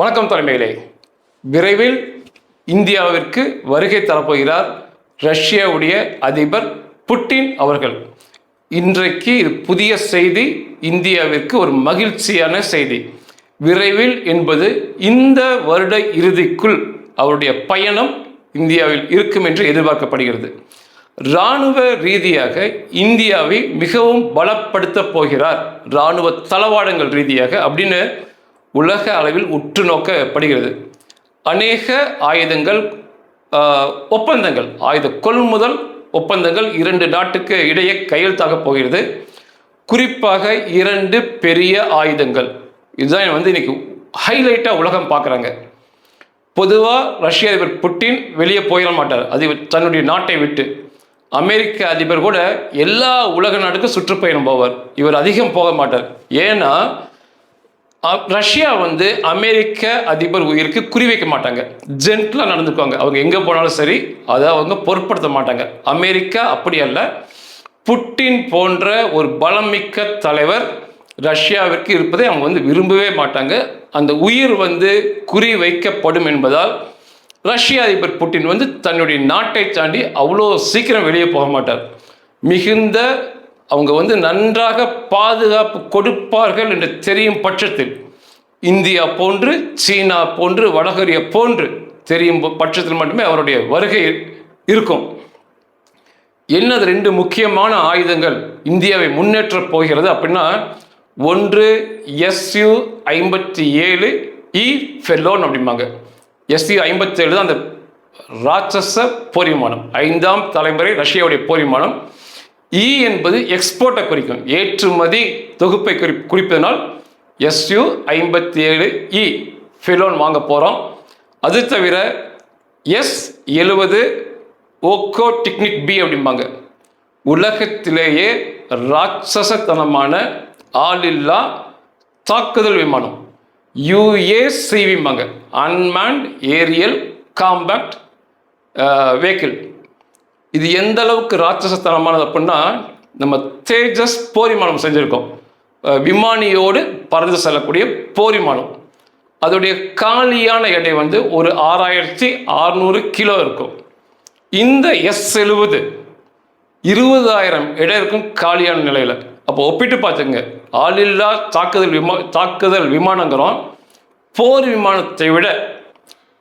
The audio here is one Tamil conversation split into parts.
வணக்கம் தலைமையிலே விரைவில் இந்தியாவிற்கு வருகை தரப்போகிறார் ரஷ்யாவுடைய அதிபர் புட்டின் அவர்கள். இன்றைக்கு இது புதிய செய்தி இந்தியாவிற்கு ஒரு மகிழ்ச்சியான செய்தி. விரைவில் என்பது இந்த வருட இறுதிக்குள் அவருடைய பயணம் இந்தியாவில் இருக்கும் என்று எதிர்பார்க்கப்படுகிறது. இராணுவ ரீதியாக இந்தியாவை மிகவும் பலப்படுத்தப் போகிறார். இராணுவ தளவாடங்கள் ரீதியாக அப்படின்னு உலக அளவில் உற்று நோக்கப்படுகிறது. அநேக ஆயுதங்கள் ஒப்பந்தங்கள் ஆயுத கொள்முதல் ஒப்பந்தங்கள் இரண்டு நாட்டுக்கு இடையே கையெழுத்தாக போகிறது. குறிப்பாக இரண்டு பெரிய ஆயுதங்கள். இதுதான் வந்து இன்னைக்கு ஹைலைட்டாக உலகம் பார்க்குறாங்க. பொதுவாக ரஷ்ய அதிபர் புட்டின் வெளியே போயிட மாட்டார். அது தன்னுடைய நாட்டை விட்டு. அமெரிக்க அதிபர் கூட எல்லா உலக நாட்டுக்கும் சுற்றுப்பயணம் போவார். இவர் அதிகம் போக மாட்டார். ஏன்னா ரஷ்யா வந்து அமெரிக்க அதிபர் உயிருக்கு குறி வைக்க மாட்டாங்க. ஜென்டிலாக நடந்துக்குவாங்க. அவங்க எங்கே போனாலும் சரி அதை அவங்க பொருட்படுத்த மாட்டாங்க. அமெரிக்கா அப்படி அல்ல. புட்டின் போன்ற ஒரு பலமிக்க தலைவர் ரஷ்யாவிற்கு இருப்பதை அவங்க வந்து விரும்பவே மாட்டாங்க. அந்த உயிர் வந்து குறி வைக்கப்படும் என்பதால் ரஷ்ய அதிபர் புட்டின் வந்து தன்னுடைய நாட்டை தாண்டி அவ்வளோ சீக்கிரம் வெளியே போக மாட்டார். மிகுந்த அவங்க வந்து நன்றாக பாதுகாப்பு கொடுப்பார்கள் என்று தெரியும் பட்சத்தில். இந்தியா போன்று சீனா போன்று வடகொரியா போன்று தெரியும் பட்சத்தில் மட்டுமே அவருடைய வருகை இருக்கும். என்னது ரெண்டு முக்கியமான ஆயுதங்கள் இந்தியாவை முன்னேற்றப் போகிறது அப்படின்னா ஒன்று எஸ்யூ ஐம்பத்தி ஏழு இ ஃபெல்லோன் அப்படிம்பாங்க. எஸ்யூ ஐம்பத்தேழு தான் அந்த ராட்சச போர் விமானம் ஐந்தாம் தலைமுறை ரஷ்யாவுடைய போர் விமானம் இ என்பது எக்ஸ்போர்ட்டை குறிக்கும். ஏற்றுமதி தொகுப்பை குறி குறிப்பதனால் எஸ்யூ ஐம்பத்தி ஏழு இ e ஃபெலோன் வாங்க போகிறோம் அது தவிர எஸ் எழுவது ஓக்கோ டெக்னிக் பி அப்படிம்பாங்க. உலகத்திலேயே ராட்சசத்தனமான ஆளில்லா தாக்குதல் விமானம். யுஏசிவிம்பாங்க அன்மேன்ட் ஏரியல் காம்பேக்ட் வெஹிக்கிள் இது எந்த அளவுக்கு ராட்சசத்தனமானது அப்படின்னா நம்ம தேஜஸ் போரிமானம் செஞ்சுருக்கோம். விமானியோடு பறந்து செல்லக்கூடிய போரிமானம். அதோடைய காலியான எடை வந்து ஒரு ஆறாயிரத்தி அறுநூறு கிலோ இருக்கும். இந்த எஸ் எழுபது இருபதாயிரம் எடை இருக்கும் காலியான நிலையில். அப்போ ஒப்பிட்டு பார்த்துங்க. ஆளில்லா தாக்குதல் விமா தாக்குதல் விமானங்கிறோம். போர் விமானத்தை விட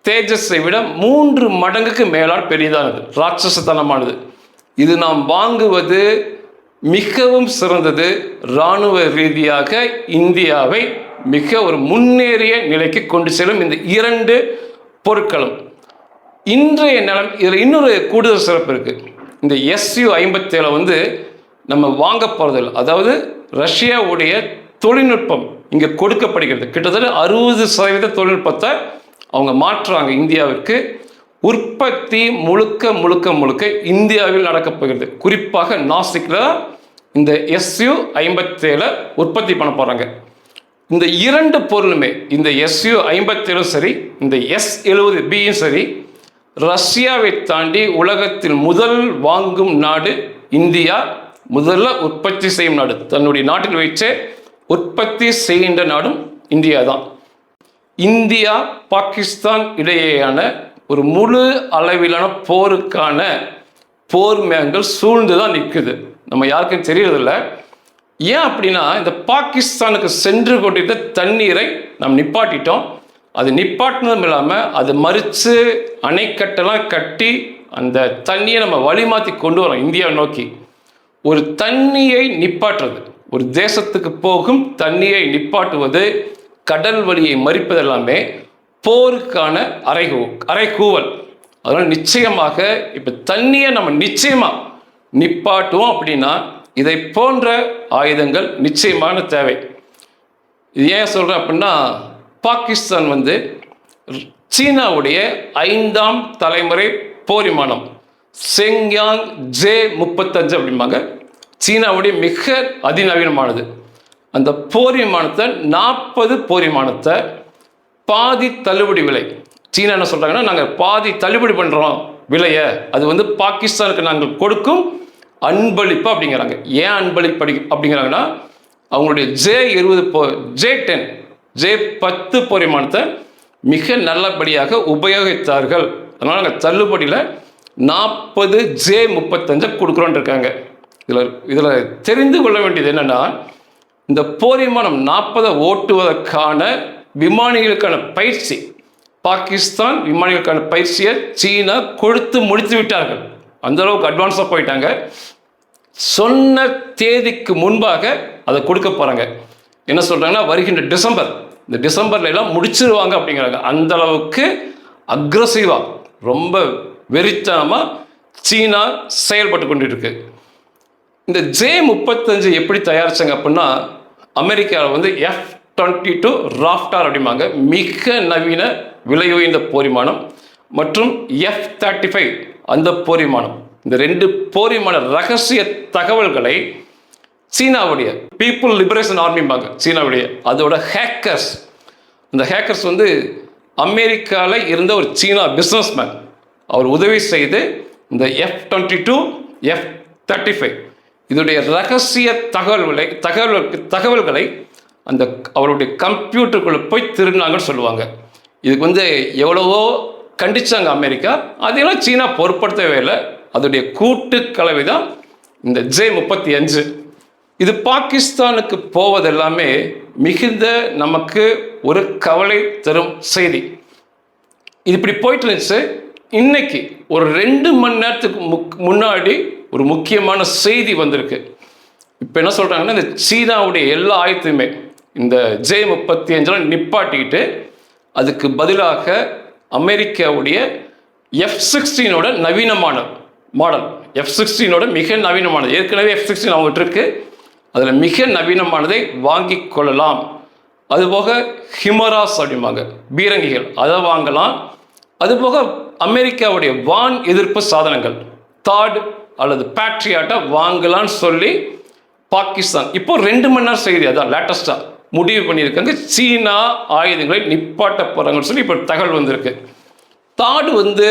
தேஜஸை விட மூன்று மடங்குக்கு மேலால் பெரியதானது ராட்சசத்தனமானது. இது நாம் வாங்குவது மிகவும் சிறந்தது. இராணுவ ரீதியாக இந்தியாவை மிக ஒரு முன்னேறிய நிலைக்கு கொண்டு செல்லும் இந்த இரண்டு பொருட்களும். இன்றைய நிலம் இதில் இன்னொரு கூடுதல் சிறப்பு இருக்குது இந்த எஸ்யூ ஐம்பத்தேழை வந்து நம்ம வாங்க போகிறதில்ல அதாவது ரஷ்யாவுடைய தொழில்நுட்பம் இங்கே கொடுக்கப்படுகிறது. கிட்டத்தட்ட அறுபது சதவீத தொழில்நுட்பத்தை அவங்க மாற்றுறாங்க இந்தியாவிற்கு. உற்பத்தி முழுக்க முழுக்க முழுக்க இந்தியாவில் நடக்கப் போகிறது. குறிப்பாக நாசிக்கில் இந்த எஸ்யூ ஐம்பத்தேழு உற்பத்தி பண்ண போகிறாங்க இந்த இரண்டு பொருளுமே இந்த எஸ்யூ ஐம்பத்தேழும் சரி இந்த எஸ் எழுபது பியும் சரி ரஷ்யாவை தாண்டி உலகத்தில் முதல் வாங்கும் நாடு இந்தியா முதல்ல உற்பத்தி செய்யும் நாடு. தன்னுடைய நாட்டில் வைச்சே உற்பத்தி செய்கின்ற நாடும் இந்தியா தான் இந்தியா பாகிஸ்தான் இடையேயான ஒரு முழு அளவிலான போருக்கான போர் மேகங்கள் சூழ்ந்து தான் நிற்குது நம்ம யாருக்கும் தெரியறதில்ல. ஏன் அப்படின்னா இந்த பாகிஸ்தானுக்கு சென்று கொண்டிருந்த தண்ணீரை நாம் நிப்பாட்டிட்டோம். அது நிப்பாட்டினதும் இல்லாமல் அது மறித்து அணைக்கட்டெல்லாம் கட்டி அந்த தண்ணியை நம்ம வழி மாற்றி கொண்டு வரோம் இந்தியாவை நோக்கி. ஒரு தண்ணியை நிப்பாட்டுறது. ஒரு தேசத்துக்கு போகும் தண்ணியை நிப்பாட்டுவது கடல் வழியை மறிப்பது எல்லாமே போருக்கான அறைகூ அறைகூவல் அதனால் நிச்சயமாக இப்போ தண்ணியை நம்ம நிச்சயமாக நிப்பாட்டுவோம் அப்படின்னா இதை போன்ற ஆயுதங்கள் நிச்சயமான தேவை. இது ஏன் சொல்கிறேன் அப்படின்னா பாகிஸ்தான் வந்து சீனாவுடைய ஐந்தாம் தலைமுறை போர் விமானம் செங்யாங் ஜே முப்பத்தஞ்சு அப்படிம்பாங்க. சீனாவுடைய மிக அதிநவீனமானது. அந்த போரிமானத்தை நாற்பது போரிமானத்தை பாதி தள்ளுபடி விலை. சீனா என்ன சொல்கிறாங்கன்னா நாங்கள் பாதி தள்ளுபடி பண்ணுறோம் விலையை. அது வந்து பாகிஸ்தானுக்கு நாங்கள் கொடுக்கும் அன்பளிப்பு அப்படிங்கிறாங்க. ஏன் அன்பளிப்பு அடி அப்படிங்கிறாங்கன்னா அவங்களுடைய ஜே இருபது போ ஜே டென் ஜே பத்து போரிமானத்தை மிக நல்லபடியாக உபயோகித்தார்கள். அதனால் நாங்கள் தள்ளுபடியில் நாற்பது ஜே முப்பத்தஞ்சை கொடுக்குறோன்னு இருக்காங்க. இதில் இதில் தெரிந்து கொள்ள வேண்டியது என்னென்னா இந்த போர் விமானம் நாற்பதை ஓட்டுவதற்கான விமானிகளுக்கான பயிற்சி. பாகிஸ்தான் விமானிகளுக்கான பயிற்சியை சீனா கொடுத்து முடித்து விட்டார்கள். அந்த அளவுக்கு அட்வான்ஸாக போயிட்டாங்க. சொன்ன தேதிக்கு முன்பாக அதை கொடுக்க போகிறாங்க என்ன சொல்கிறாங்கன்னா வருகின்ற டிசம்பர். இந்த டிசம்பர்ல எல்லாம் முடிச்சிருவாங்க அப்படிங்கிறாங்க. அந்த அளவுக்கு அக்ரஸிவாக ரொம்ப வெறித்தனமாக சீனா செயல்பட்டு கொண்டு இருக்கு இந்த ஜே முப்பத்தஞ்சு எப்படி தயாரிச்சாங்க அப்படின்னா அமெரிக்காவில் வந்து எஃப் டுவெண்ட்டி டூ ராஃப்டார் அப்படிம்பாங்க. மிக நவீன விலை உயர்ந்த போரிமானம் மற்றும் எஃப் தேர்ட்டி ஃபைவ் அந்த போரிமானம் இந்த ரெண்டு போரிமான ரகசிய தகவல்களை சீனாவுடைய பீப்புள் லிபரேஷன் ஆர்மிம்பாங்க சீனாவுடைய அதோட ஹேக்கர்ஸ் அந்த ஹேக்கர்ஸ் வந்து அமெரிக்காவில் இருந்த ஒரு சீனா பிஸ்னஸ்மேன் அவர் உதவி செய்து இந்த F twenty two F thirty five இதனுடைய ரகசிய தகவல்களை தகவல் தகவல்களை அந்த அவருடைய கம்ப்யூட்டருக்குள்ளே போய் திருடினாங்கன்னு சொல்லுவாங்க. இதுக்கு வந்து எவ்வளவோ கண்டிச்சாங்க அமெரிக்கா. அதையெல்லாம் சீனா பொருட்படுத்தவே இல்லை. அதோடைய கூட்டு கலவை தான் இந்த ஜே முப்பத்தி அஞ்சு. இது பாகிஸ்தானுக்கு போவதெல்லாமே மிகுந்த நமக்கு ஒரு கவலை தரும் செய்தி. இது இப்படி போயிட்டு இருந்துச்சு. இன்னைக்கு ஒரு ரெண்டு மணி நேரத்துக்கு முக் முன்னாடி ஒரு முக்கியமான செய்தி வந்திருக்கு. இப்போ என்ன சொல்கிறாங்கன்னா இந்த சீனாவுடைய எல்லா ஆயத்தையுமே இந்த ஜே முப்பத்தி அஞ்செல்லாம் நிப்பாட்டிக்கிட்டு அதுக்கு பதிலாக அமெரிக்காவுடைய எஃப் சிக்ஸ்டீனோட நவீனமான மாடல் எஃப் சிக்ஸ்டீனோட மிக நவீனமானது. ஏற்கனவே எஃப் சிக்ஸ்டீன் அவங்ககிட்ட அதில் மிக நவீனமானதை வாங்கி கொள்ளலாம். அதுபோக ஹிமராஸ் அப்படிம்பாங்க. பீரங்கிகள் அதை வாங்கலாம். அதுபோக அமெரிக்காவுடைய வான் எதிர்ப்பு சாதனங்கள் தாட் அல்லது பேட்ரியாட்டை வாங்கலாம்னு சொல்லி பாகிஸ்தான். இப்போ ரெண்டு மணி நேரம் செய்தி அதான் லேட்டஸ்ட்டாக முடிவு பண்ணியிருக்காங்க. சீனா ஆயுதங்களை நிப்பாட்ட போகிறாங்கன்னு சொல்லி இப்போ தகவல் வந்திருக்கு. தாடு வந்து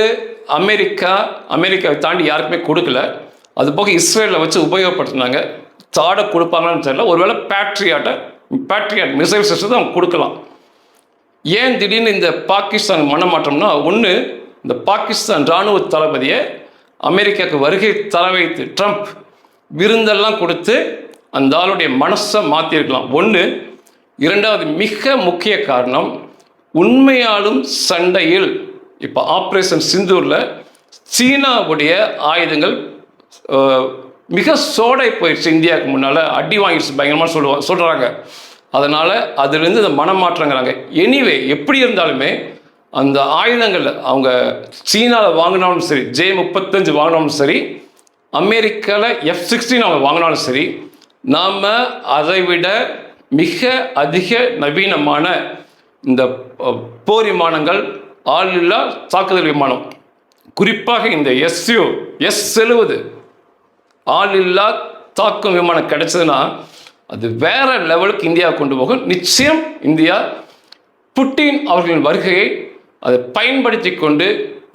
அமெரிக்கா அமெரிக்காவை தாண்டி யாருக்குமே கொடுக்கல. அது போக இஸ்ரேலில் வச்சு உபயோகப்படுத்தினாங்க. தாடை கொடுப்பாங்களான்னு தெரியல. ஒருவேளை பேட்ரியாட்டை பேட்ரியாட் மிசைல் சிஸ்டத்தை அவங்க கொடுக்கலாம். ஏன் திடீர்னு இந்த பாகிஸ்தான் மனமாற்றம்னா ஒன்று இந்த பாகிஸ்தான் இராணுவ தளபதியை அமெரிக்காவுக்கு வருகை தர வைத்து ட்ரம்ப் விருந்தெல்லாம் கொடுத்து அந்த ஆளுடைய மனசை மாற்றிருக்கலாம் ஒன்று இரண்டாவது மிக முக்கிய காரணம் உண்மையாலும் சண்டையில் இப்போ ஆப்ரேஷன் சிந்தூரில் சீனாவுடைய ஆயுதங்கள் மிக சோடை போயிடுச்சு இந்தியாவுக்கு முன்னால் அடி வாங்கிடுச்சு பயங்கரமாக சொல்லுவாங்க சொல்கிறாங்க அதனால் அதுலேருந்து இந்த மனமாற்றங்கிறாங்க. எனிவே எப்படி இருந்தாலுமே அந்த ஆயுதங்கள் அவங்க சீனாவில் வாங்கினாலும் சரி ஜே முப்பத்தஞ்சு வாங்கினாலும் சரி அமெரிக்காவில் எஃப் சிக்ஸ்டீன் அவங்க வாங்கினாலும் சரி நாம் அதை விட மிக அதிக நவீனமான இந்த போர் விமானங்கள் ஆளில்லா தாக்குதல் விமானம். குறிப்பாக இந்த எஸ்யூ எஸ் எழுவது ஆளில்லா தாக்கும் விமானம் கிடைச்சதுன்னா அது வேற லெவலுக்கு இந்தியா கொண்டு போகும். நிச்சயம் இந்தியா புட்டின் அவர்களின் வருகையை அதை பயன்படுத்தி கொண்டு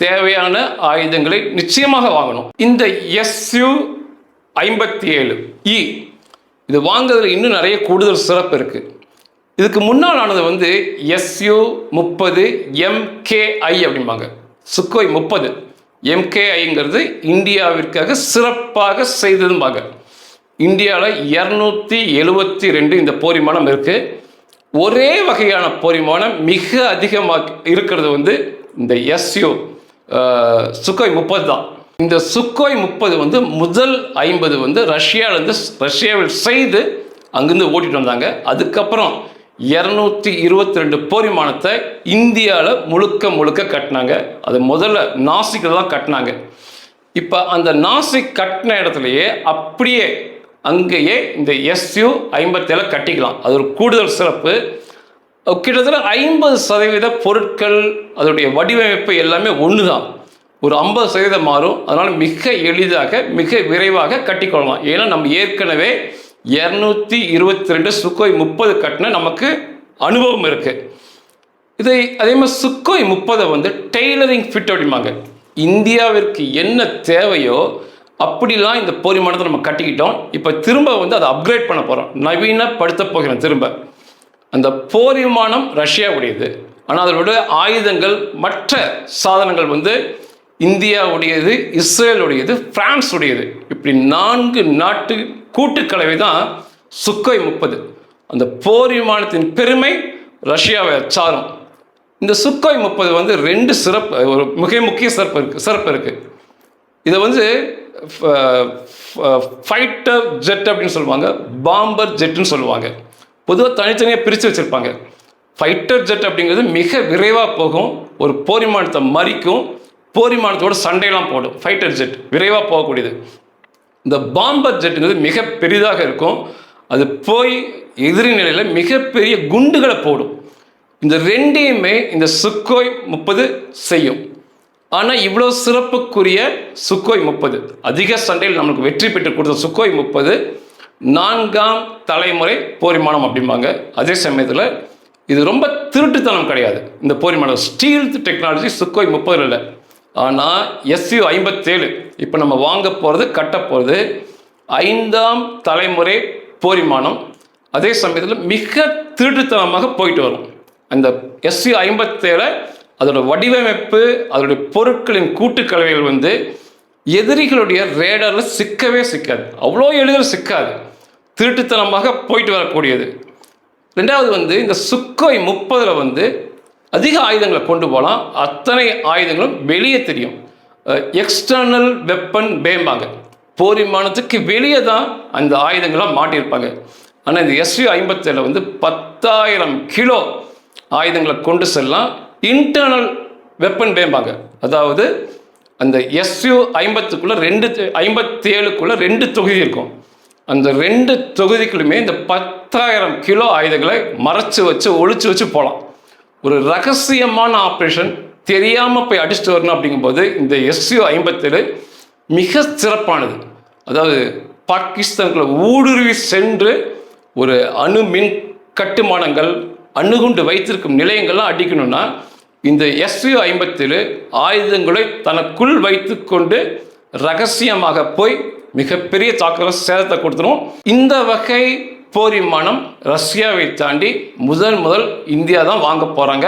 தேவையான ஆயுதங்களை நிச்சயமாக வாங்கணும். இந்த எஸ்யூ ஐம்பத்தி ஏழு இ இது வாங்குறதுல இன்னும் நிறைய கூடுதல் சிறப்பு இருக்கு. இதுக்கு முன்னால் ஆனது வந்து எஸ்யூ முப்பது எம்கேஐ அப்படிம்பாங்க. சுக்கோய் முப்பது எம்கேஐங்கிறது இந்தியாவிற்காக சிறப்பாக செய்ததும்பாங்க. இந்தியாவில் இரநூத்தி எழுபத்தி ரெண்டு இந்த போர் விமானம் ஒரே வகையான பொறிமானம் மிக அதிகமாக இருக்கிறது வந்து இந்த எஸ்யூ சுக்கோய் முப்பது தான். இந்த சுக்கோய் முப்பது வந்து முதல் ஐம்பது வந்து ரஷ்யாவிலேருந்து ரஷ்யாவில் செய்து அங்கேருந்து ஓட்டிட்டு வந்தாங்க. அதுக்கப்புறம் இரநூத்தி இருபத்தி ரெண்டு போரிமானத்தை இந்தியாவில் முழுக்க முழுக்க கட்டினாங்க. அது முதல்ல நாசிக்கில் தான் கட்டினாங்க. இப்போ அந்த நாசிக் கட்டின இடத்துலையே அப்படியே அங்கேயே இந்த எஸ்யூ ஐம்பத்தேழு கட்டிக்கலாம். அது ஒரு கூடுதல் சிறப்பு. கிட்டத்தட்ட ஐம்பது சதவீத பொருட்கள் அதனுடைய வடிவமைப்பு எல்லாமே ஒன்று தான் ஒரு ஐம்பது சதவீதம் மாறும். அதனால் மிக எளிதாக மிக விரைவாக கட்டிக்கொள்ளலாம் ஏன்னா நம்ம ஏற்கனவே இரநூத்தி இருபத்தி ரெண்டு சுக்கோய் முப்பது கட்டின நமக்கு அனுபவம் இருக்குது இதை அதே மாதிரி சுக்கோய் முப்பதை வந்து டெய்லரிங் ஃபிட் அப்படிம்பாங்க. இந்தியாவிற்கு என்ன தேவையோ அப்படிலாம் இந்த போரிமானத்தை நம்ம கட்டிக்கிட்டோம். இப்போ திரும்ப வந்து அதை அப்கிரேட் பண்ண போகிறோம் நவீனப்படுத்த போகிறோம் திரும்ப. அந்த போர் விமானம் ரஷ்யாவுடையது. ஆனால் அதனுடைய ஆயுதங்கள் மற்ற சாதனங்கள் வந்து இந்தியாவுடையது இஸ்ரேலுடையது பிரான்ஸ் உடையது இப்படி நான்கு நாட்டு கூட்டுக்கலவை தான் சுக்கோய் முப்பது. அந்த போர் விமானத்தின் பெருமை ரஷ்யாவை சாரும். இந்த சுக்கோய் முப்பது வந்து ரெண்டு சிறப்பு ஒரு மிக முக்கிய சிறப்பு இருக்குது சிறப்பு இருக்குது இதை வந்து ஃபைட்டர் ஜெட் uh, uh, அப்படின்னு சொல்லுவாங்க பாம்பர் ஜெட்டுன்னு சொல்லுவாங்க. பொதுவாக தனித்தனியாக பிரித்து வச்சுருப்பாங்க. ஃபைட்டர் ஜெட் அப்படிங்கிறது மிக விரைவாக போகும் ஒரு போரிமானத்தை மறிக்கும் போரிமானத்தோட சண்டையெல்லாம் போடும். ஃபைட்டர் ஜெட் விரைவாக போகக்கூடியது. இந்த பாம்பர் ஜெட்டுங்கிறது மிக பெரிதாக இருக்கும். அது போய் எதிரி நிலையில் மிகப்பெரிய குண்டுகளை போடும். இந்த ரெண்டையுமே இந்த சுக்கோய் முப்பது செய்யும். ஆனால் இவ்வளோ சிறப்புக்குரிய சுக்கோய் முப்பது. அதிக சண்டையில் நம்மளுக்கு வெற்றி பெற்று கொடுத்த சுக்கோய் முப்பது நான்காம் தலைமுறை போரிமானம் அப்படிம்பாங்க. அதே சமயத்தில் இது ரொம்ப திருட்டுத்தனம் கிடையாது. இந்த போரிமானம் ஸ்டீல் டெக்னாலஜி சுக்கோய் முப்பது இல்லை. ஆனால் எஸ்யூ ஐம்பத்தேழு இப்போ நம்ம வாங்க போகிறது கட்ட போகிறது ஐந்தாம் தலைமுறை போரிமானம். அதே சமயத்தில் மிக திருட்டுத்தனமாக போயிட்டு வரும். அந்த எஸ்யூ ஐம்பத்தேழை அதோட வடிவமைப்பு அதோடைய பொருட்களின் கூட்டுக்கலவைகள் வந்து எதிரிகளுடைய ரேடரில் சிக்கவே சிக்காது. அவ்வளோ எளிதில் சிக்காது. திருட்டுத்தனமாக போயிட்டு வரக்கூடியது. ரெண்டாவது வந்து இந்த சுக்கோய் முப்பதில் வந்து அதிக ஆயுதங்களை கொண்டு போகலாம். அத்தனை ஆயுதங்களும் வெளியே தெரியும். எக்ஸ்டர்னல் வெப்பன் பேம்பாங்க போர் விமானத்துக்கு வெளியே தான் அந்த ஆயுதங்களாக மாட்டியிருப்பாங்க. ஆனால் இந்த எஸ்யூ ஐம்பத்தேழில் வந்து பத்தாயிரம் கிலோ ஆயுதங்களை கொண்டு செல்லலாம். இன்டர்னல் வெப்பன் பேம்பாங்க அதாவது அந்த எஸ்யூ ஐம்பத்துக்குள்ளே ரெண்டு ஐம்பத்தேழுக்குள்ளே ரெண்டு தொகுதி இருக்கும். அந்த ரெண்டு தொகுதிக்குள்ளுமே இந்த பத்தாயிரம் கிலோ ஆயுதங்களை மறைச்சு வச்சு ஒழிச்சு வச்சு போகலாம் ஒரு ரகசியமான ஆப்ரேஷன் தெரியாமல் போய் அடிச்சுட்டு வரணும் அப்படிங்கும்போது இந்த எஸ்யூ ஐம்பத்தேழு மிக சிறப்பானது. அதாவது பாகிஸ்தானுக்குள்ள ஊடுருவி சென்று ஒரு அணு மின் கட்டுமானங்கள் அணுகுண்டு வைத்திருக்கும் நிலையங்கள்லாம் அடிக்கணும்னா இந்த எஸ்யூ ஐம்பத்தேழு ஆயுதங்களை தனக்குள் வைத்துக்கொண்டு ரகசியமாக போய் மிகப்பெரிய தாக்குதல் சேதத்தை கொடுத்துரும். இந்த வகை போர் விமானம் ரஷ்யாவை தாண்டி முதல் முதல் இந்தியா தான் வாங்க போகிறாங்க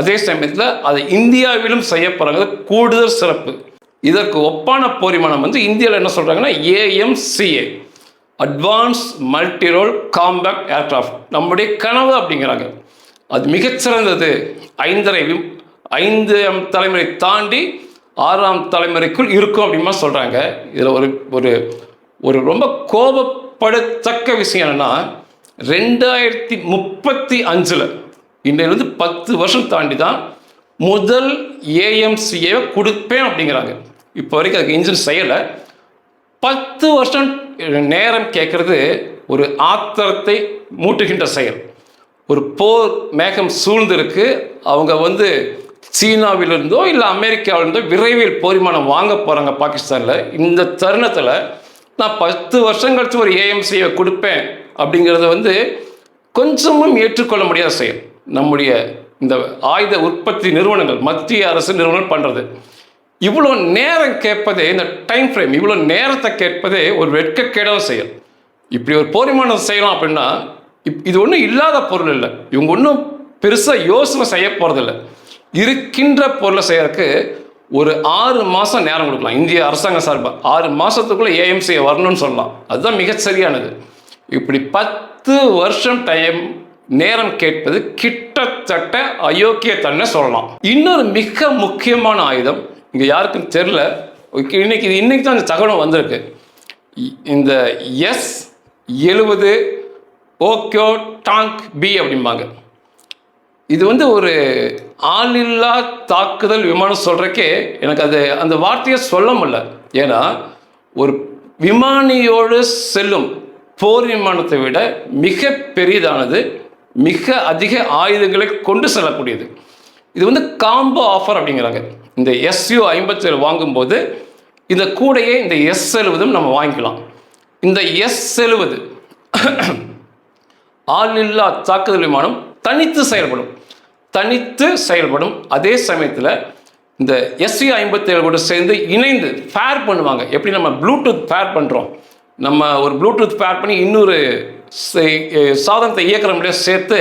அதே சமயத்தில் அதை இந்தியாவிலும் செய்ய போகிறாங்க கூடுதல் சிறப்பு. இதற்கு ஒப்பான போர் விமானம் வந்து இந்தியாவில் என்ன சொல்கிறாங்கன்னா AMCA advance multirole compact aircraft நம்முடைய கனவு அப்படிங்கிறாங்க. அது மிகச்சிறந்தது. ஐந்தரை ஐந்து தலைமுறை தாண்டி ஆறாம் தலைமுறைக்குள் இருக்கும் அப்படிமா சொல்கிறாங்க இதில் ஒரு ஒரு ஒரு ரொம்ப கோபப்படத்தக்க விஷயம் என்னென்னா ரெண்டாயிரத்தி முப்பத்தி அஞ்சில் இன்றையிலிருந்து பத்து வருஷம் தாண்டி தான் முதல் ஏஎம்சியை கொடுப்பேன் அப்படிங்கிறாங்க. இப்போ வரைக்கும் அதுக்கு இன்ஜின் செய்யலை. பத்து வருஷம் நேரம் கேட்குறது ஒரு ஆத்திரத்தை மூட்டுகின்ற செயல். ஒரு போர் மேகம் சூழ்ந்திருக்கு. அவங்க வந்து சீனாவிலிருந்தோ இல்லை அமெரிக்காவிலிருந்தோ விரைவில் போரிமானம் வாங்க போகிறாங்க பாகிஸ்தானில். இந்த தருணத்தில் நான் பத்து வருஷம் கழித்து ஒரு ஏஎம்சியை கொடுப்பேன் அப்படிங்கிறத வந்து கொஞ்சமும் ஏற்றுக்கொள்ள முடியாத செயல். நம்முடைய இந்த ஆயுத உற்பத்தி நிறுவனங்கள் மத்திய அரசு நிறுவனம் பண்ணுறது இவ்வளோ நேரம் கேட்பதே இந்த டைம் ஃப்ரேம் இவ்வளோ நேரத்தை கேட்பதே ஒரு வெட்கக்கேடான செயல். இப்படி ஒரு போரிமானம் செய்யலாம் அப்படின்னா இப் இது ஒன்றும் இல்லாத பொருள் இல்லை. இவங்க ஒன்றும் பெருசாக யோசனை செய்ய போகிறதில்ல இருக்கின்ற பொருளை செய்யறதுக்கு ஒரு ஆறு மாதம் நேரம் கொடுக்கலாம். இந்திய அரசாங்கம் சார்பாக ஆறு மாதத்துக்குள்ளே ஏஎம்சியை வரணும்னு சொல்லலாம். அதுதான் மிகச்சரியானது. இப்படி பத்து வருஷம் டைம் நேரம் கேட்பது கிட்டத்தட்ட அயோக்கியத்தன்மை சொல்லலாம். இன்னொரு மிக முக்கியமான ஆயுதம் இங்கே யாருக்கும் தெரில இன்னைக்கு இது இன்னைக்கு தான் இந்த தகவலும் வந்திருக்கு. இந்த எஸ் எழுபது ஓக்கியோ டாங்க் பி அப்படிம்பாங்க. இது வந்து ஒரு ஆளில்லா தாக்குதல் விமானம் சொல்கிறக்கே எனக்கு அது அந்த வார்த்தையை சொல்ல முடியல. ஏன்னா ஒரு விமானியோடு செல்லும் போர் விமானத்தை விட மிக பெரிதானது மிக அதிக ஆயுதங்களை கொண்டு செல்லக்கூடியது. இது வந்து காம்போ ஆஃபர் அப்படிங்கிறாங்க. இந்த எஸ்யூ ஐம்பத்தேழு வாங்கும்போது இந்த கூடையே இந்த எஸ் எழுவதும் நம்ம வாங்கிக்கலாம். இந்த எஸ் எழுவது ஆளில்லா தாக்குதல் விமானம் தனித்து செயல்படும். தனித்து செயல்படும். அதே சமயத்தில் இந்த எஸ்சி ஐம்பத்தேழு கூட சேர்ந்து இணைந்து ஃபேர் பண்ணுவாங்க. எப்படி நம்ம ப்ளூடூத் ஃபேர் பண்ணுறோம் நம்ம ஒரு ப்ளூடூத் ஃபேர் பண்ணி இன்னொரு சாதனத்தை இயக்கிற முடியாது சேர்த்து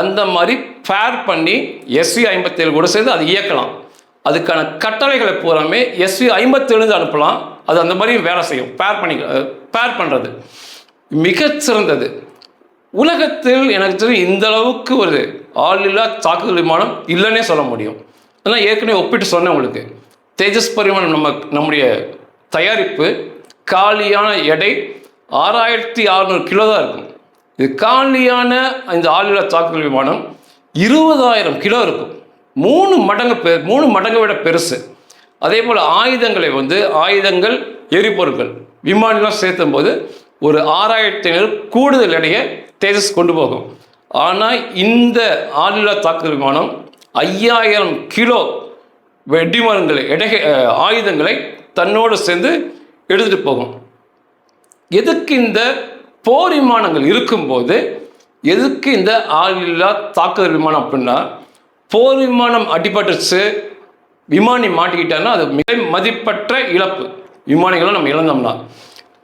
அந்த மாதிரி ஃபேர் பண்ணி எஸ்வி ஐம்பத்தேழு கூட சேர்ந்து அதை இயக்கலாம். அதுக்கான கட்டளைகளை பூராமே எஸ்வி ஐம்பத்தேழுந்து அனுப்பலாம். அது அந்த மாதிரி வேலை செய்யும். பேர் பண்ணி பேர் பண்ணுறது மிகச்சிறந்தது. உலகத்தில் எனக்கு தெரியும் இந்த அளவுக்கு ஒரு ஆளில்லா தாக்குதல் விமானம் இல்லைன்னே சொல்ல முடியும். அதெல்லாம் ஏற்கனவே ஒப்பிட்டு சொன்னேன் உங்களுக்கு. தேஜஸ் பரிமாணம் நம்ம நம்முடைய தயாரிப்பு காலியான எடை ஆறாயிரத்தி அறநூறு கிலோ தான் இருக்கும். இது காலியான இந்த ஆளில்லா தாக்குதல் விமானம் இருபதாயிரம் கிலோ இருக்கும். மூணு மடங்கு பெ மூணு மடங்கை விட பெருசு. அதே போல் ஆயுதங்களை வந்து ஆயுதங்கள் எரிபொருட்கள் விமானம்லாம் சேர்த்தும் போது ஒரு ஆறாயிரத்தி ஐநூறு கூடுதல் எடையை தேஜஸ் கொண்டு போகும். ஆனால் இந்த ஆளில்லா தாக்குதல் விமானம் ஐயாயிரம் கிலோ வெடிமருந்துகளை எடை ஆயுதங்களை தன்னோடு சேர்ந்து எடுத்துகிட்டு போகும். எதுக்கு இந்த போர் விமானங்கள் இருக்கும்போது எதுக்கு இந்த ஆளில்லா தாக்குதல் விமானம் அப்படின்னா போர் விமானம் அடிபட்டுச்சு விமானி மாட்டிக்கிட்டாங்கன்னா அது மிக மதிப்பற்ற இழப்பு. விமானிகளை நம்ம இழந்தோம்னா.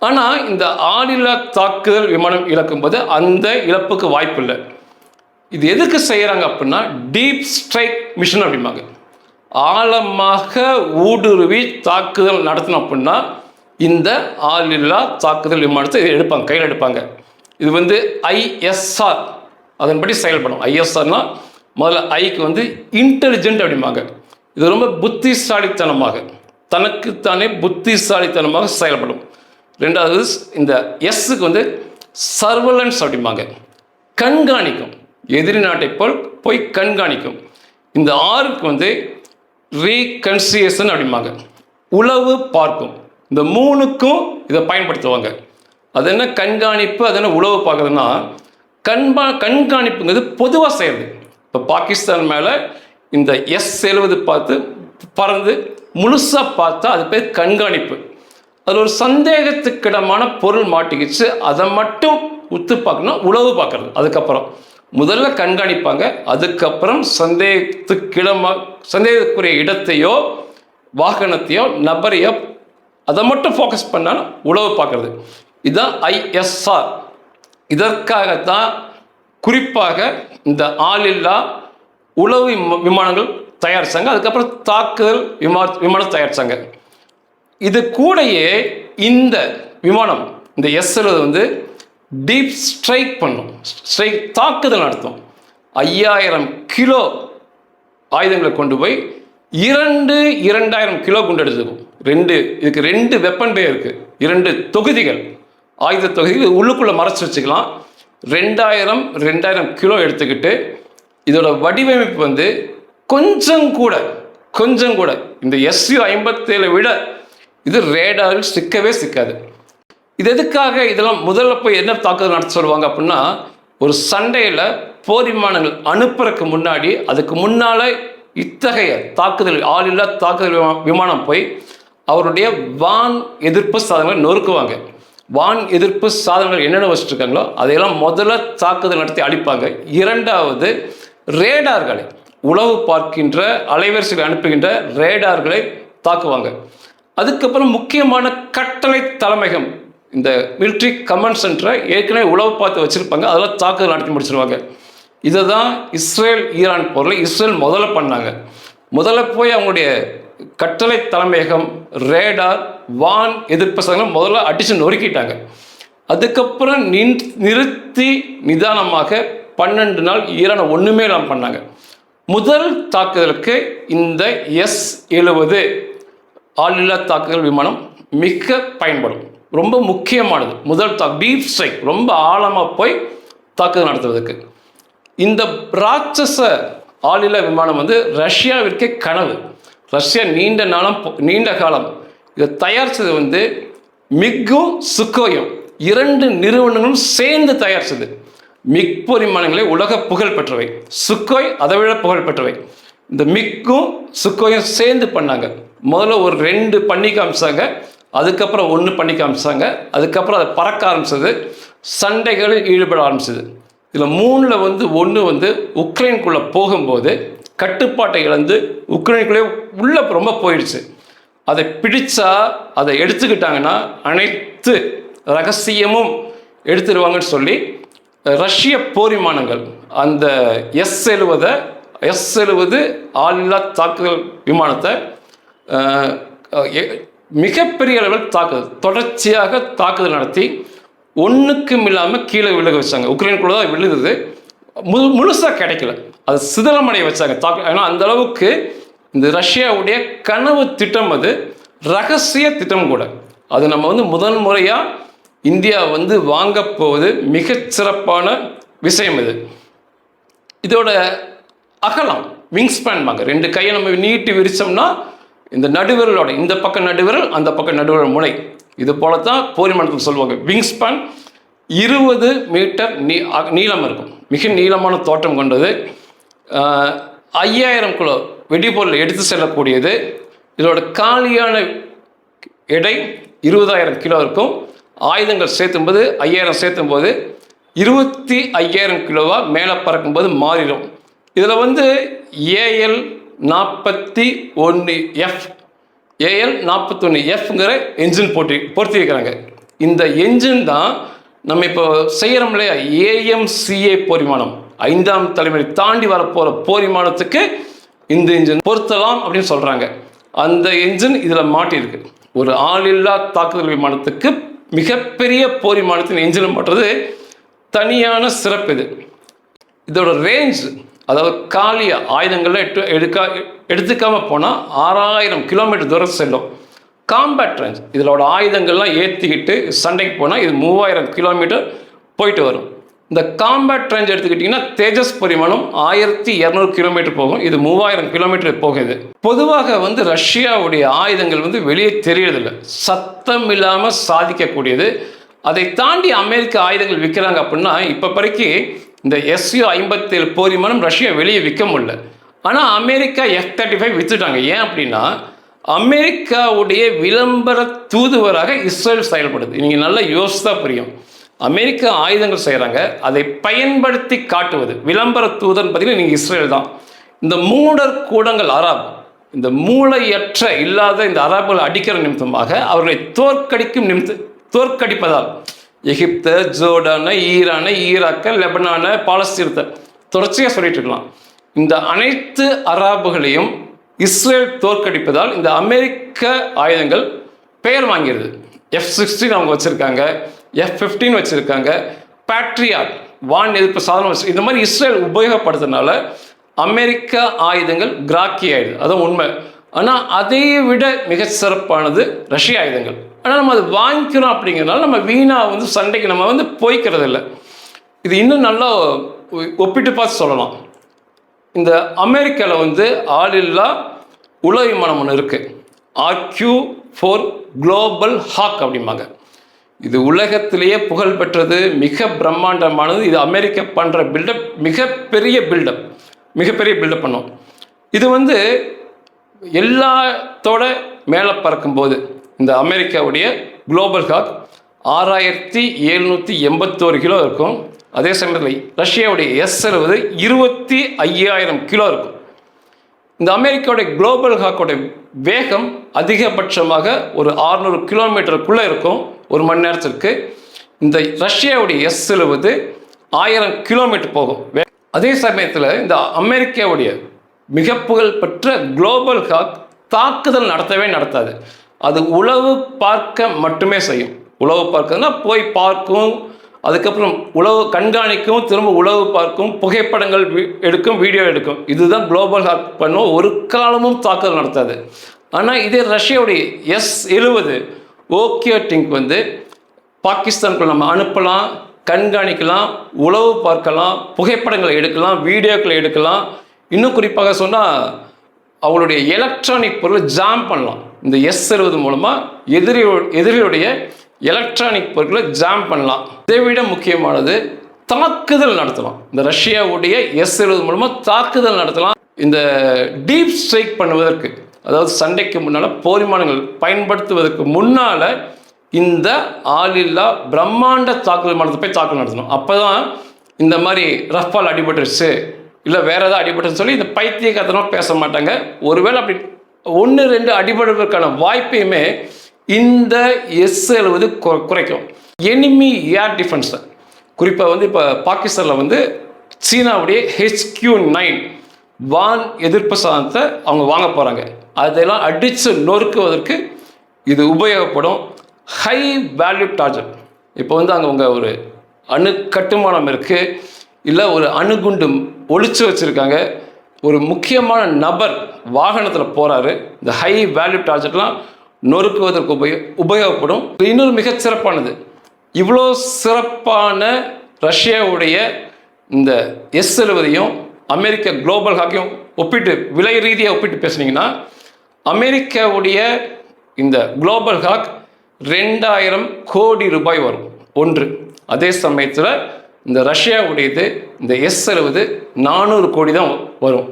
ஆனால் இந்த ஆளில்லா தாக்குதல் விமானம் இழக்கும்போது அந்த இழப்புக்கு வாய்ப்பு இல்லை இது எதுக்கு செய்கிறாங்க அப்படின்னா டீப் ஸ்ட்ரைக் மிஷன் அப்படிம்பாங்க. ஆழமாக ஊடுருவி தாக்குதல் நடத்தணும் அப்படின்னா இந்த ஆளில்லா தாக்குதல் விமானத்தை இதை எடுப்பாங்க கையில் எடுப்பாங்க. இது வந்து ஐஎஸ்ஆர் அதன்படி செயல்படும். ஐஎஸ்ஆர்னா முதல்ல ஐக்கு வந்து இன்டெலிஜென்ட் அப்படிம்பாங்க. இது ரொம்ப புத்திசாலித்தனமாக தனக்குத்தானே புத்திசாலித்தனமாக செயல்படும். ரெண்டாவது இந்த எஸ்ஸுக்கு வந்து சர்வலன்ஸ் அப்படிம்பாங்க. கண்காணிக்கும். எதிரி நாட்டை போல் போய் கண்காணிக்கும். இந்த ஆறுக்கு வந்து ரீகன்சியேஷன் அப்படிம்பாங்க. உளவு பார்க்கும். இந்த மூணுக்கும் இதை பயன்படுத்துவாங்க. அது என்ன கண்காணிப்பு அது என்ன உளவு பார்க்குறதுன்னா கண்பா கண்காணிப்புங்கிறது பொதுவாக செய்கிறது இப்போ பாகிஸ்தான் மேலே இந்த எஸ் எழுவது பார்த்து பறந்து முழுசாக பார்த்தா அது பேர் கண்காணிப்பு. அதில் ஒரு சந்தேகத்துக்கிடமான பொருள் மாட்டிக்கிச்சு. அதை மட்டும் உத்து பார்க்கணும் உளவு பார்க்கறது. அதுக்கப்புறம் முதல்ல கண்காணிப்பாங்க. அதுக்கப்புறம் சந்தேகத்துக்கிடமா சந்தேகத்துக்குரிய இடத்தையோ வாகனத்தையோ நபரையோ அதை மட்டும் ஃபோக்கஸ் பண்ணாலும் உளவு பார்க்கறது. இதுதான் ஐஎஸ்ஆர் இதற்காகத்தான் குறிப்பாக இந்த ஆளில்லா உளவு விமானங்கள் தயாரிச்சாங்க. அதுக்கப்புறம் தாக்குதல் விமா விமானம் தயாரிச்சாங்க. இது கூடையே இந்த விமானம் இந்த எஸ் வந்து டீப் ஸ்ட்ரைக் பண்ணும். ஸ்ட்ரைக் தாக்குதல் நடத்தும். ஐயாயிரம் கிலோ ஆயுதங்களை கொண்டு போய் இரண்டு இரண்டாயிரம் கிலோ குண்டு எடுத்துக்கும். ரெண்டு இதுக்கு ரெண்டு வெப்பன் பே இருக்கு. இரண்டு தொகுதிகள். ஆயுத தொகுதிகள் உள்ளுக்குள்ளே மறைச்சி வச்சுக்கலாம். ரெண்டாயிரம் ரெண்டாயிரம் கிலோ எடுத்துக்கிட்டு இதோட வடிவமைப்பு வந்து கொஞ்சம் கூட கொஞ்சம் கூட இந்த எஸ்யூ ஐம்பத்தேழை விட இது ரேடாரில் சிக்கவே சிக்காது. இது எதுக்காக இதெல்லாம் முதல்ல போய் என்ன தாக்குதல் நடத்த சொல்லுவாங்க அப்படின்னா ஒரு சண்டையில் போர் விமானங்கள் அனுப்புறதுக்கு முன்னாடி அதுக்கு முன்னால் இத்தகைய தாக்குதல் ஆளில்லா தாக்குதல் விமானம் போய் அவருடைய வான் எதிர்ப்பு சாதனங்களை நொறுக்குவாங்க. வான் எதிர்ப்பு சாதனங்கள் என்னென்ன வச்சுருக்காங்களோ அதையெல்லாம் முதல்ல தாக்குதல் நடத்தி அழிப்பாங்க இரண்டாவது ரேடார்களை உளவு பார்க்கின்ற அலைவரிசைகளை அனுப்புகின்ற ரேடார்களை தாக்குவாங்க. அதுக்கப்புறம் முக்கியமான கட்டளை தலைமையகம். இந்த மிலிட்ரி கமாண்ட் சென்டரை ஏற்கனவே உளவு பார்த்து வச்சுருப்பாங்க. அதெல்லாம் தாக்குதல் நடத்தி முடிச்சிருவாங்க. இதை தான் இஸ்ரேல் ஈரான் போரில் இஸ்ரேல் முதல்ல பண்ணாங்க. முதல்ல போய் அவங்களுடைய கட்டளை தலைமையகம் ரேடார் வான் எதிர்ப்பு முதல்ல அடிச்சு நொறுக்கிட்டாங்க. அதுக்கப்புறம் நின் நிறுத்தி நிதானமாக பன்னெண்டு நாள் ஈரானை ஒன்றுமே இல்லாமல் பண்ணாங்க. முதல் தாக்குதலுக்கு இந்த எஸ் எழுவது ஆளில்லா தாக்குதல் விமானம் மிக பயன்படும். ரொம்ப முக்கியமானது. முதல் தா டீப் ஸ்ட்ரைக் ரொம்ப ஆழமாக போய் தாக்குதல் நடத்துவதற்கு. இந்த ராட்சச ஆளில்லா விமானம் வந்து ரஷ்யாவிற்கே கனவு. ரஷ்யா நீண்ட நாளம் நீண்ட காலம் இதை தயாரித்தது வந்து மிக்கும் சுக்கோயும் இரண்டு நிறுவனங்களும் சேர்ந்து தயாரித்தது மிக் போர் விமானங்களே உலக புகழ் பெற்றவை. சுக்கோய் அதை விட புகழ் பெற்றவை. இந்த மிக்கும் சுக்கோயும் சேர்ந்து பண்ணாங்க. முதல்ல ஒரு ரெண்டு பண்ணி காமிச்சாங்க. அதுக்கப்புறம் ஒன்று பண்ணி காமிச்சாங்க. அதுக்கப்புறம் அதை பறக்க ஆரம்பிச்சது. சண்டைகளில் ஈடுபட ஆரம்பிச்சது. இதில் மூணில் வந்து ஒன்று வந்து உக்ரைனுக்குள்ளே போகும்போது கட்டுப்பாட்டை இழந்து உக்ரைனுக்குள்ளே உள்ளே ரொம்ப போயிடுச்சு. அதை பிடிச்சா அதை எடுத்துக்கிட்டாங்கன்னா அனைத்து ரகசியமும் எடுத்துருவாங்கன்னு சொல்லி ரஷ்ய போர் விமானங்கள் அந்த எஸ் எழுவதை எஸ் எழுவது ஆளில்லா தாக்குதல் விமானத்தை எ- மிகப்பெரிய அளவில் தாக்குதல் தொடர்ச்சியாக தாக்குதல் நடத்தி ஒன்றுக்கும் இல்லாமல் கீழே விழுக வச்சாங்க. உக்ரைனுக்குள்ள தான் விழுந்தது. முழு முழுசாக கிடைக்கல. அது சிதலமடைய வச்சாங்க. தாக்கு ஏன்னா அந்த அளவுக்கு இந்த ரஷ்யாவுடைய கனவு திட்டம் அது ரகசிய திட்டம் கூட. அது நம்ம வந்து முதல் முறையாக இந்தியா வந்து வாங்க போவது மிகச் சிறப்பான விஷயம் இது. இதோட அகலம் விங் ஸ்பேன் ரெண்டு கையை நம்ம நீட்டி விரிச்சோம்னா இந்த நடுவிரலோட இந்த பக்கம் நடுவிரல் அந்த பக்கம் நடுவிரல் முனை. இது போல தான் போரிமணத்தில் சொல்லுவாங்க. விங் ஸ்பேன் இருபது மீட்டர் நீ நீளம் இருக்கும். மிக நீளமான தோற்றம் கொண்டது. ஐயாயிரம் கிலோ வெடிபொருள் எடுத்து செல்லக்கூடியது. இதோட காலியான எடை இருபதாயிரம் கிலோ இருக்கும். ஆயுதங்கள் சேர்த்தும்போது ஐயாயிரம் சேர்த்தும்போது இருபத்தி ஐயாயிரம் கிலோவாக மேலே பறக்கும்போது மாறிடும். இதில் வந்து ஏஎல் நாற்பத்தி ஒன்று எஃப் ஏஎல் நாற்பத்தொன்று எஃப்ங்கிற என்ஜின் போட்டி பொருத்தியிருக்கிறாங்க. இந்த என்ஜின் தான் நம்ம இப்போ செய்கிறோம் இல்லையா? ஏஎம்சிஏ போரிமானம். ஐந்தாம் தலைமுறை தாண்டி வரப்போகிற போரிமானத்துக்கு இந்த என்ஜின் பொருத்தலாம் அப்படின்னு சொல்கிறாங்க அந்த என்ஜின் இதில் மாட்டியிருக்கு. ஒரு ஆளில்லா தாக்குதல் விமானத்துக்கு மிகப்பெரிய போரிமானத்தின் என்ஜின் பண்ணுறது தனியான சிறப்பு இது. இதோட ரேஞ்ச் அதாவது காலிய ஆயுதங்களை எட்டு எடுக்கா எடுத்துக்காமல் போனால் ஆறாயிரம் கிலோமீட்டர் தூரம் செல்லும். காம்பேட் ரேஞ்ச் இதோட ஆயுதங்கள்லாம் ஏற்றிக்கிட்டு சண்டைக்கு போனால் இது மூவாயிரம் கிலோமீட்டர் போயிட்டு வரும். இந்த காம்பேட் ரேஞ்ச் எடுத்துக்கிட்டிங்கன்னா தேஜஸ் பரிமாணம் ஆயிரத்தி இரநூறு கிலோமீட்டர் போகும். இது மூவாயிரம் கிலோமீட்டர் போகுது. பொதுவாக வந்து ரஷ்யாவுடைய ஆயுதங்கள் வந்து வெளியே தெரியறதில்ல. சத்தம் இல்லாமல் சாதிக்கக்கூடியது. அதை தாண்டி அமெரிக்க ஆயுதங்கள் விற்கிறாங்க அப்படின்னா இப்போ வரைக்கும் இந்த எஸ்யூ ஐம்பத்தேழு போர் விமானம் ரஷ்யா வெளியே விற்க முடியல. ஆனால் அமெரிக்கா எஃப் தேர்ட்டி ஃபைவ் விற்றுட்டாங்க ஏன் அப்படின்னா அமெரிக்காவுடைய விளம்பர தூதுவராக இஸ்ரேல் செயல்படுது. நீங்கள் நல்லா யோசித்தா புரியும். அமெரிக்கா ஆயுதங்கள் செய்கிறாங்க அதை பயன்படுத்தி காட்டுவது. விளம்பர தூதன் பார்த்தீங்கன்னா நீங்கள் இஸ்ரேல் தான். இந்த மூடர் கூடங்கள் அராப் இந்த மூளையற்ற இல்லாத இந்த அராபுகளை அடிக்கிற நிமித்தமாக அவர்களை தோற்கடிக்கும் நிமித்த தோற்கடிப்பதால் எகிப்து ஜோர்டான ஈரான ஈராக்க லெபனான பாலஸ்தீனத்தை தொடர்ச்சியாக சொல்லிட்டு இருக்கலாம். இந்த அனைத்து அராபுகளையும் இஸ்ரேல் தோற்கடிப்பதால் இந்த அமெரிக்க ஆயுதங்கள் பெயர் வாங்கிறது எஃப் சிக்ஸ்டீன் அவங்க வச்சுருக்காங்க எஃப் ஃபிஃப்டீன் வச்சுருக்காங்க பேட்ரியாட் வான் எதிர்ப்பு சாதனம் வச்சு இந்த மாதிரி இஸ்ரேல் உபயோகப்படுத்துறதுனால அமெரிக்க ஆயுதங்கள் கிராக்கி ஆயுது அதுவும் உண்மை. ஆனால் அதை விட மிக சிறப்பானது ரஷ்ய ஆயுதங்கள். ஆனால் நம்ம அதை வாங்கிக்கிறோம் அப்படிங்கிறதுனால நம்ம வீணாக வந்து சண்டைக்கு நம்ம வந்து போய்க்கிறது இல்லை இது இன்னும் நல்லா ஒப்பிட்டு பார்த்து சொல்லலாம். இந்த அமெரிக்காவில் வந்து ஆளில்லா உளவு விமானம் ஒன்று இருக்குது ஆக்யூ ஃபோர் குளோபல் ஹாக் அப்படிம்பாங்க. இது உலகத்திலேயே புகழ் பெற்றது மிக பிரம்மாண்டமானது. இது அமெரிக்கா பண்ணுற பில்டப் மிகப்பெரிய பில்டப் மிகப்பெரிய பில்டப் பண்ணும். இது வந்து எல்லாத்தோட மேலே பறக்கும்போது இந்த அமெரிக்காவுடைய குளோபல் ஹாக் ஆறாயிரத்தி எழுநூற்றி எண்பத்தோரு கிலோ இருக்கும். அதே சமயத்தில் ரஷ்யாவுடைய எஸ் அறுபது இருபத்தி ஐயாயிரம் கிலோ இருக்கும். இந்த அமெரிக்காவுடைய குளோபல் ஹாக்கோடைய வேகம் அதிகபட்சமாக ஒரு 600 கிலோமீட்டருக்குள்ளே இருக்கும். ஒரு மணி நேரத்திற்கு. இந்த ரஷ்யாவுடைய எஸ் எழுபது ஆயிரம் கிலோமீட்டர் போகும். வே- அதே சமயத்தில் இந்த அமெரிக்காவுடைய மிக புகழ்பெற்ற குளோபல் ஹாக் தாக்குதல் நடத்தவே நடத்தாது. அது உளவு பார்க்க மட்டுமே செய்யும். உளவு பார்க்கறதுனா போய் பார்க்கும் அதுக்கப்புறம் உளவு கண்காணிக்கும் திரும்ப உளவு பார்க்கும் புகைப்படங்கள் எடுக்கும் வீடியோ எடுக்கும். இதுதான் குளோபல் ஹாக் பண்ணும். ஒரு காலமும் தாக்குதல் நடத்தாது. ஆனால் இதே ரஷ்யாவுடைய எஸ் எழுபது ஓகே டிங்க் வந்து பாகிஸ்தானுக்கு நம்ம அனுப்பலாம் கண்காணிக்கலாம் உளவு பார்க்கலாம் புகைப்படங்களை எடுக்கலாம் வீடியோக்களை எடுக்கலாம். இன்னும் குறிப்பாக சொன்னால் அவங்களுடைய எலக்ட்ரானிக் பொருளை ஜாம் பண்ணலாம். இந்த எஸ் எழுவது மூலமாக எதிரி எதிரியுடைய எலக்ட்ரானிக் பொருட்களை ஜாம் பண்ணலாம். இதை விட முக்கியமானது தாக்குதல் நடத்தலாம். இந்த ரஷ்யாவுடைய எஸ் எழுவது மூலமாக தாக்குதல் நடத்தலாம். இந்த டீப் ஸ்ட்ரைக் பண்ணுவதற்கு அதாவது சண்டைக்கு முன்னால் போரிமானங்கள் பயன்படுத்துவதற்கு முன்னால் இந்த ஆளில்லா பிரம்மாண்ட தாக்குதல் மனத்தை போய் தாக்குதல் நடத்தணும். அப்போ தான் இந்த மாதிரி ரஃபால் அடிபட்டுருச்சு. இல்லை வேறு ஏதாவது அடிபட்டுன்னு சொல்லி இந்த பைத்திய பேச மாட்டாங்க. ஒருவேளை அப்படி ஒன்று ரெண்டு அடிபடுவதற்கான வாய்ப்பையுமே இந்த எஸ் எழுவது குறைக்கும். எனிமி ஏர் டிஃபென்ஸை குறிப்பாக வந்து இப்போ பாகிஸ்தானில் வந்து சீனாவுடைய ஹெச்கியூ நைன் வான் எதிர்ப்பு சாதனத்தை அவங்க வாங்க போகிறாங்க அதெல்லாம் அடித்து நொறுக்குவதற்கு இது உபயோகப்படும். ஹை வேல்யூ டார்ஜெட் இப்போ வந்து அங்கே உங்கள் ஒரு அணு கட்டுமானம் இருக்குது இல்லை ஒரு அணுகுண்டு ஒழிச்சு வச்சுருக்காங்க. ஒரு முக்கியமான நபர் வாகனத்தில் போகிறாரு இந்த ஹை வேல்யூ டார்ஜெட்லாம் நொறுக்குவதற்கு உபயோ உபயோகப்படும். இன்னொரு மிகச்சிறப்பானது இவ்வளோ சிறப்பான ரஷ்யாவுடைய இந்த எஸ் எழுவதையும் அமெரிக்க குளோபல் ஹாக்கியும் ஒப்பிட்டு விலை ரீதியாக ஒப்பிட்டு பேசுனீங்கன்னா அமெரிக்காவுடைய இந்த குளோபல் ஹாக் ரெண்டாயிரம் கோடி ரூபாய் வரும். ஒன்று. அதே சமயத்தில் இந்த ரஷ்யாவுடையது இந்த எஸ் செலவுது நானூறு கோடி தான் வரும்.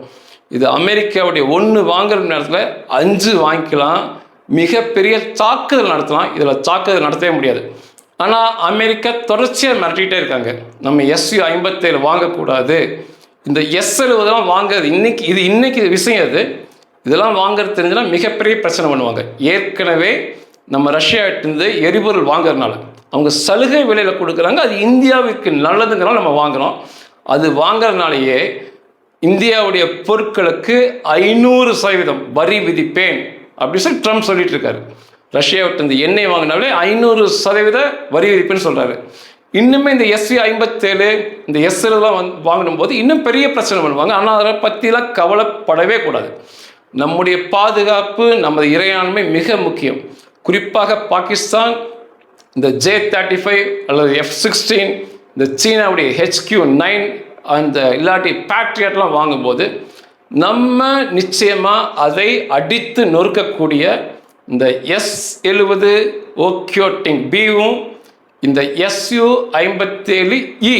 இது அமெரிக்காவுடைய ஒன்று வாங்குற நேரத்தில் அஞ்சு வாங்கிக்கலாம். மிகப்பெரிய தாக்குதல் நடத்தலாம். இதில் தாக்குதல் நடத்தவே முடியாது. ஆனால் அமெரிக்கா தொடர்ச்சியாக மிரட்டிகிட்டே இருக்காங்க. நம்ம எஸ்யூ ஐம்பத்தேழு வாங்கக்கூடாது. இந்த எஸ் எழுவதெல்லாம் வாங்குறது இன்னைக்கு இது இன்னைக்கு விஷயம் அது. இதெல்லாம் வாங்குறது தெரிஞ்சுன்னா மிகப்பெரிய பிரச்சனை பண்ணுவாங்க. ஏற்கனவே நம்ம ரஷ்யாட்டிருந்து எரிபொருள் வாங்குறதுனால. அவங்க சலுகை விலையில் கொடுக்குறாங்க அது இந்தியாவுக்கு நல்லதுங்கிறனால நம்ம வாங்குறோம். அது வாங்குறதுனாலேயே இந்தியாவுடைய பொருட்களுக்கு ஐநூறு சதவீதம் வரி விதிப்பேன் அப்படின்னு சொல்லி ட்ரம்ப் சொல்லிட்டு இருக்காரு ரஷ்யாவிட்டிருந்து எண்ணெய் வாங்கினாலே ஐநூறு சதவீத வரி விதிப்புன்னு சொல்கிறாரு இன்னுமே இந்த எஸ்சி ஐம்பத்தேழு இந்த எஸ்எல்லாம் வந்து வாங்கணும் போது இன்னும் பெரிய பிரச்சனை பண்ணுவாங்க. ஆனால் அதை பற்றிலாம் கவலைப்படவே கூடாது. நம்முடைய பாதுகாப்பு நமது இறையாண்மை மிக முக்கியம். குறிப்பாக பாகிஸ்தான் இந்த ஜே தேர்ட்டி ஃபைவ் அல்லது எஃப் சிக்ஸ்டீன் இந்த சீனாவுடைய ஹெச்கியூ நைன் அந்த இல்லாட்டி பேட்ரியட்லாம் வாங்கும்போது நம்ம நிச்சயமாக அதை அடித்து நொறுக்கக்கூடிய இந்த எஸ் எழுபது ஓக்யோட்டிங் பியும் இந்த எஸ்யூ ஐம்பத்தேழு இ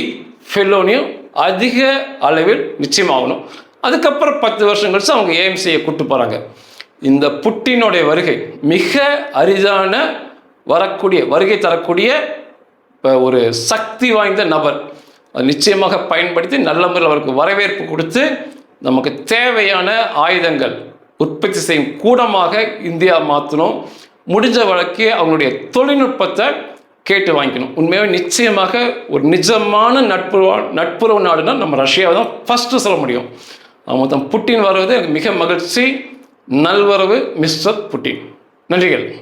ஃபெலோனியும் அதிக அளவில் நிச்சயமாகணும். அதுக்கப்புறம் பத்து வருஷம் கழிச்சு அவங்க ஏஎம்சியை கூப்பிட்டு போகிறாங்க இந்த புட்டினுடைய வருகை மிக அரிதான வரக்கூடிய வருகை தரக்கூடிய இப்போ ஒரு சக்தி வாய்ந்த நபர். அது நிச்சயமாக பயன்படுத்தி நல்ல முறையில் அவருக்கு வரவேற்பு கொடுத்து நமக்கு தேவையான ஆயுதங்கள் உற்பத்தி செய்யும் கூடமாக இந்தியா மாற்றணும் முடிஞ்ச வழக்கே அவங்களுடைய தொழில்நுட்பத்தை கேட்டு வாங்கிக்கணும். உண்மையாக நிச்சயமாக ஒரு நிஜமான நட்புறவு நட்புறவு நாடுனா நம்ம ரஷ்யாவை தான் ஃபஸ்ட்டு சொல்ல முடியும். மொத்தம் புட்டின் வருவது எனக்கு மிக மகிழ்ச்சி. நல்வரவு மிஸ்டர் புட்டின். நன்றிகள்.